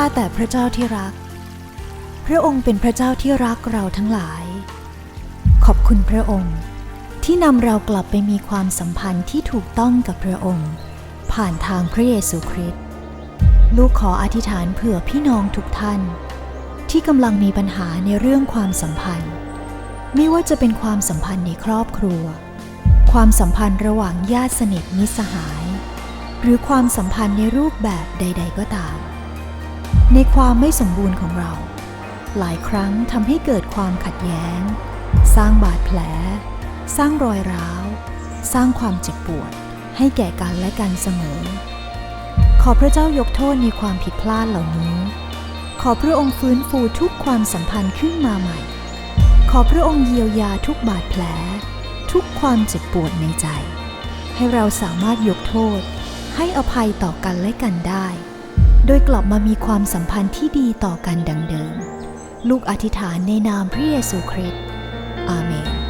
ข้าแต่พระเจ้าที่รัก พระองค์เป็นพระเจ้าที่รักเราทั้งหลาย ขอบคุณพระองค์ที่นำเรากลับไปมีความสัมพันธ์ที่ถูกต้องกับพระองค์ ผ่านทางพระเยซูคริสต์ลูกขออธิษฐานเผื่อพี่น้องทุกท่าน ที่กำลังมีปัญหาในเรื่องความสัมพันธ์ ไม่ว่าจะเป็นความสัมพันธ์ในครอบครัว ความสัมพันธ์ระหว่างญาติสนิทมิสหาย หรือความสัมพันธ์ในรูปแบบใด ๆ ก็ตาม ในความไม่สมบูรณ์ของเรา หลายครั้งทำให้เกิดความขัดแย้ง สร้างบาดแผล สร้างรอยร้าว สร้างความเจ็บปวด ให้แก่กันและกันเสมอ ขอพระเจ้ายกโทษในความผิดพลาดเหล่านี้ ขอพระองค์ฟื้นฟูทุกความสัมพันธ์ขึ้นมาใหม่ ขอพระองค์เยียวยาทุกบาดแผล ทุกความเจ็บปวดในใจ ให้เราสามารถยกโทษ ให้อภัยต่อกันและกันได้ โดยกลับมามีความสัมพันธ์ที่ดีต่อกันดังเดิม ลูกอธิษฐานในนามพระเยซูคริสต์อาเมน